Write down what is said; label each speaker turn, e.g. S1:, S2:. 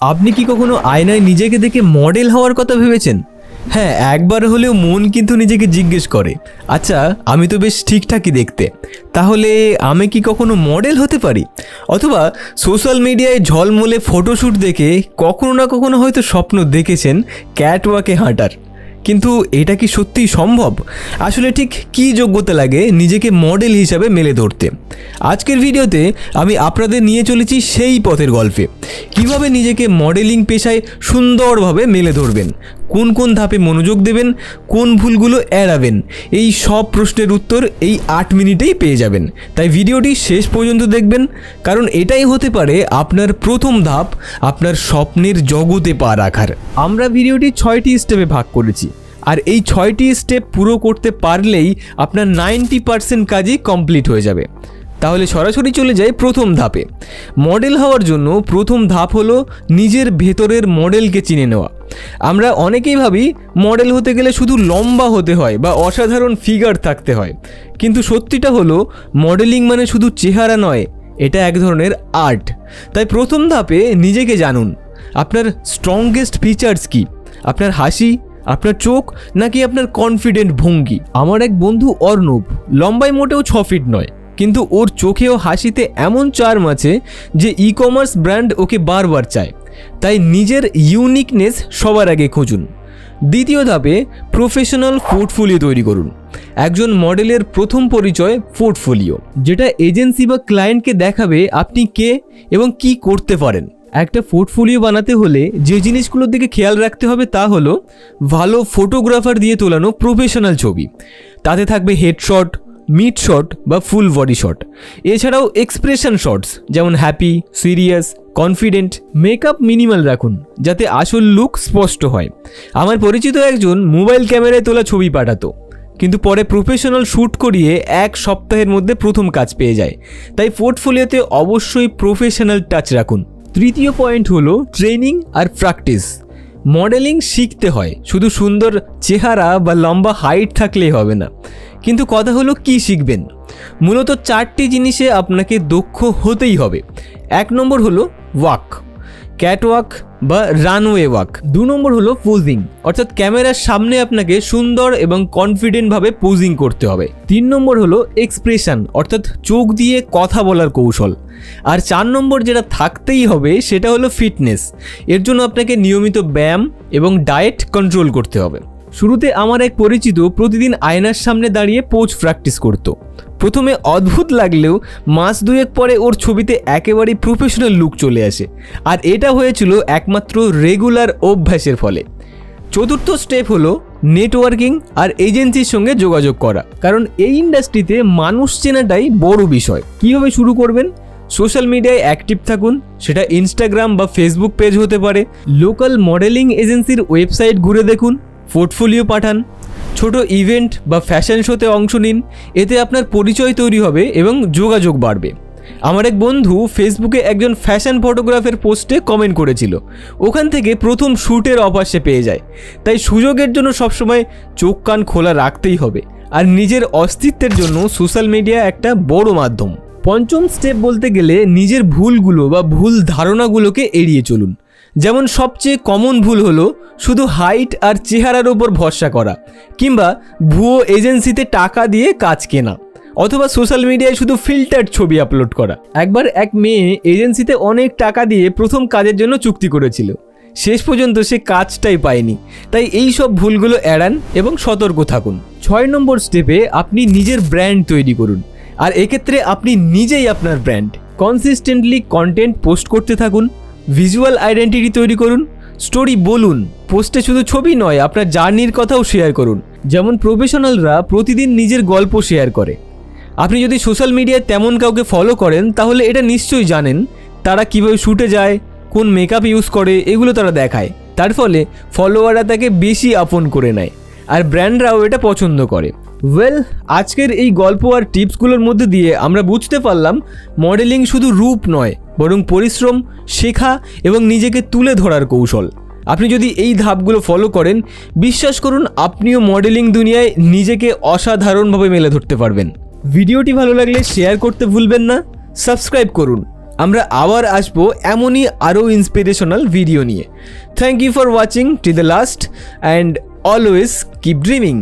S1: আপনি কি কখনো আয়নায় নিজেকে দেখে মডেল হওয়ার কথা ভেবেছেন? হ্যাঁ একবার হলেও মন কিন্তু নিজেকে জিজ্ঞেস করে। আচ্ছা আমি তো বেশ ঠিকঠাকই দেখতে। তাহলে আমি কি কখনো মডেল হতে পারি? অথবা সোশ্যাল মিডিয়ায় ঝলমলে ফটোশ্যুট দেখে কখনো না কখনো হয়তো স্বপ্ন দেখেছেন ক্যাটওয়াকে হাঁটার। কিন্তু এটা কি সত্যিই সম্ভব? আসলে ঠিক কী যোগ্যতা লাগে নিজেকে মডেল হিসাবে মেলে ধরতে? আজকের ভিডিওতে আমি আপনাদের নিয়ে চলেছি সেই পথের গল্পে। কীভাবে নিজেকে মডেলিং পেশায় সুন্দরভাবে মেলে ধরবেন? কোন কোন ধাপে মনোযোগ দেবেন? কোন ভুলগুলো এড়াবেন? এই সব প্রশ্নের উত্তর এই আট মিনিটেই পেয়ে যাবেন। তাই ভিডিওটি শেষ পর্যন্ত দেখবেন, কারণ এটাই হতে পারে আপনার প্রথম ধাপ, আপনার স্বপ্নের জগতে পা রাখার। আমরা ভিডিওটি ছয়টি স্টেপে ভাগ করেছি, আর এই ছয়টি স্টেপ পুরো করতে পারলেই আপনার নাইনটি পার্সেন্ট কাজই কমপ্লিট হয়ে যাবে। তাহলে সরাসরি চলে যায় প্রথম ধাপে। মডেল হওয়ার জন্য প্রথম ধাপ হলো নিজের ভেতরের মডেলকে চিনে নেওয়া। আমরা অনেকেই ভাবি মডেল হতে গেলে শুধু লম্বা হতে হয় বা অসাধারণ ফিগার থাকতে হয়। কিন্তু সত্যিটা হলো মডেলিং মানে শুধু চেহারা নয়, এটা এক ধরনের আর্ট তাই প্রথম ধাপে নিজেকে জানুন, আপনার স্ট্রংগেস্ট ফিচার্স কি? আপনার হাসি, আপনার চোখ, নাকি আপনার কনফিডেন্ট ভঙ্গি? আমার এক বন্ধু অর্ণব, লম্বায় মোটেও ছ ফিট নয় কিন্তু ওর চোখে ও হাসিতে এমন চার্ম আছে যে ই কমার্স ব্র্যান্ড ওকে বারবার চায়। তাই নিজের ইউনিকনেস সবার আগে খুঁজুন। দ্বিতীয় ধাপে প্রফেশনাল পোর্টফোলিও তৈরি করুন। একজন মডেলের প্রথম পরিচয় পোর্টফোলিও যেটা এজেন্সি বা ক্লায়েন্টকে দেখাবে আপনি কে এবং কি করতে পারেন। একটা পোর্টফোলিও বানাতে হলে যে জিনিসগুলোর দিকে খেয়াল রাখতে হবে তা হলো, ভালো ফটোগ্রাফার দিয়ে তোলানো প্রফেশনাল ছবি। তাতে থাকবে হেডশট মিড শট বা ফুল বডি শট এছাড়াও এক্সপ্রেশন শটস যেমন happy serious confident makeup minimal রাখুন, যাতে আসল লুক স্পষ্ট হয়। আমার পরিচিত একজন মোবাইল ক্যামেরায় তোলা ছবি পাঠাতো, কিন্তু পরে প্রফেশনাল শ্যুট করিয়ে এক সপ্তাহের মধ্যে প্রথম কাজ পেয়ে যায়। তাই পোর্টফোলিওতে অবশ্যই প্রফেশনাল টাচ রাখুন। তৃতীয় পয়েন্ট হলো ট্রেনিং আর প্র্যাকটিস মডেলিং শিখতে হয়, শুধু সুন্দর চেহারা বা লম্বা হাইট থাকলেই হবে না। কিন্তু কথা হলো কি শিখবেন? মূলত চারটি জিনিসে আপনাকে দক্ষ হতেই হবে। এক নম্বর হলো ওয়াক ক্যাটওয়াক বা রানওয়ে ওয়াক। দু নম্বর হলো পোজিং, অর্থাৎ ক্যামেরার সামনে আপনাকে সুন্দর এবং কনফিডেন্টভাবে পোজিং করতে হবে। তিন নম্বর হলো এক্সপ্রেশন অর্থাৎ চোখ দিয়ে কথা বলার কৌশল। আর চার নম্বর যেটা থাকতেই হবে সেটা হলো ফিটনেস এর জন্য আপনাকে নিয়মিত ব্যায়াম এবং ডায়েট কন্ট্রোল করতে হবে। শুরুতে আমার এক পরিচিত প্রতিদিন আয়নার সামনে দাঁড়িয়ে পোজ প্র্যাকটিস করতো। প্রথমে অদ্ভুত লাগলেও মাস দুয়েক পরে ওর ছবিতে একেবারেই প্রফেশনাল লুক চলে আসে। আর এটা হয়েছিল একমাত্র রেগুলার অভ্যাসের ফলে। চতুর্থ স্টেপ হলো নেটওয়ার্কিং আর এজেন্সির সঙ্গে যোগাযোগ করা। কারণ এই ইন্ডাস্ট্রিতে মানুষ চেনাটাই বড় বিষয়। কীভাবে শুরু করবেন? সোশ্যাল মিডিয়ায় অ্যাক্টিভ থাকুন। সেটা ইনস্টাগ্রাম বা ফেসবুক পেজ হতে পারে। লোকাল মডেলিং এজেন্সির ওয়েবসাইট ঘুরে দেখুন। পোর্টফোলিও পাঠান, ছোট ইভেন্ট বা ফ্যাশন শোতে অংশ নিন, এতে আপনার পরিচয় তৈরি হবে এবং যোগাযোগ বাড়বে। আমার এক বন্ধু ফেসবুকে একজন ফ্যাশন ফটোগ্রাফের পোস্টে কমেন্ট করেছিল, ওখান থেকে প্রথম শ্যুটের অফার সে পেয়ে যায়, তাই সুযোগের জন্য সবসময় চোখ কান খোলা রাখতেই হবে আর নিজের অস্তিত্বের জন্য সোশ্যাল মিডিয়া একটা বড় মাধ্যম। পঞ্চম স্টেপ বলতে গেলে নিজের ভুলগুলো বা ভুল ধারণাগুলোকে এড়িয়ে চলুন। যেমন সবচেয়ে কমন ভুল হলো শুধু হাইট আর চেহারার ওপর ভরসা করা, কিংবা ভুয়ো এজেন্সিতে টাকা দিয়ে কাজ কেনা, অথবা সোশ্যাল মিডিয়ায় শুধু ফিল্টার ছবি আপলোড করা। একবার এক মেয়ে এজেন্সিতে অনেক টাকা দিয়ে প্রথম কাজের জন্য চুক্তি করেছিল। শেষ পর্যন্ত সে কাজটাই পায়নি। তাই এই সব ভুলগুলো এড়ান এবং সতর্ক থাকুন। ছয় নম্বর স্টেপে আপনি নিজের ব্র্যান্ড তৈরি করুন, আর এক্ষেত্রে আপনি নিজেই আপনার ব্র্যান্ড। কনসিস্টেন্টলি কন্টেন্ট পোস্ট করতে থাকুন ভিজুয়াল আইডেন্টিটি তৈরি করুন, স্টোরি বলুন, পোস্টে শুধু ছবি নয়, আপনার জার্নির কথাও শেয়ার করুন। যেমন প্রফেশনালরা প্রতিদিন নিজের গল্প শেয়ার করে। আপনি যদি সোশ্যাল মিডিয়ায় তেমন কাউকে ফলো করেন, তাহলে এটা নিশ্চয়ই জানেন তারা কীভাবে শুটে যায়, কোন মেকআপ ইউজ করে, এগুলো তারা দেখায়। তার ফলে ফলোয়াররা তাকে বেশি আপন করে নেয়, আর ব্র্যান্ডরাও এটা পছন্দ করে। ওয়েল আজকের এই গল্প আর টিপসগুলোর মধ্যে দিয়ে আমরা বুঝতে পারলাম মডেলিং শুধু রূপ নয় বরং পরিশ্রম, শেখা এবং নিজেকে তুলে ধরার কৌশল। আপনি যদি এই ধাপগুলো ফলো করেন, বিশ্বাস করুন আপনিও মডেলিং দুনিয়ায় নিজেকে অসাধারণভাবে মেলে ধরতে পারবেন। ভিডিওটি ভালো লাগলে শেয়ার করতে ভুলবেন না। সাবস্ক্রাইব করুন। আমরা আবার আসব এমনই আরও ইন্সপিরেশনাল ভিডিও নিয়ে। Thank you for watching till the last and always keep dreaming